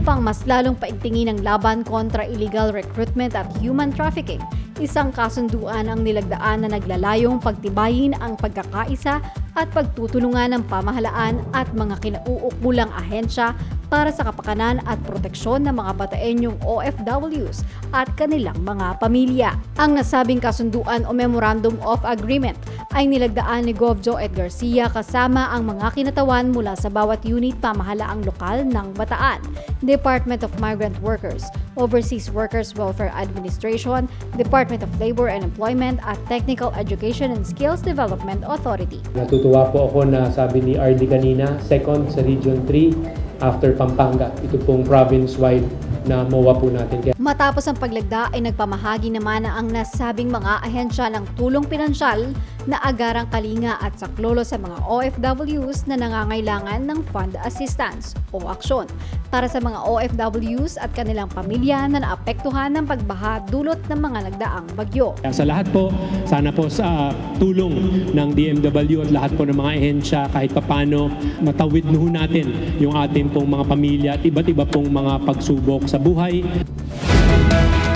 upang mas lalong paigtingin ang laban kontra illegal recruitment at human trafficking. Isang kasunduan ang nilagdaan na naglalayong pagtibayin ang pagkakaisa at pagtutulungan ng pamahalaan at mga kinauukbulang ahensya para sa kapakanan at proteksyon ng mga bataenyong OFWs at kanilang mga pamilya. Ang nasabing kasunduan o Memorandum of Agreement ay nilagdaan ni Gov. Joe Garcia kasama ang mga kinatawan mula sa bawat unit pamahalaang lokal ng Bataan, Department of Migrant Workers, Overseas Workers Welfare Administration, Department of Labor and Employment at Technical Education and Skills Development Authority. Natutuwa po ako na sabi ni Arlie kanina, second sa Region 3 after Pampanga. Ito pong province-wide na MOA po natin. Kaya Matapos ang paglagda ay nagpamahagi naman na ang nasabing mga ahensya ng tulong pinansyal na agarang kalinga at saklolo sa mga OFWs na nangangailangan ng fund assistance o aksyon para sa mga OFWs at kanilang pamilya na naapektuhan ng pagbaha dulot ng mga nagdaang bagyo. Sa lahat po, sana po sa tulong ng DMW at lahat po ng mga ehensya kahit papano matawid na ho natin yung ating pong mga pamilya at iba't iba pong mga pagsubok sa buhay. Thank you.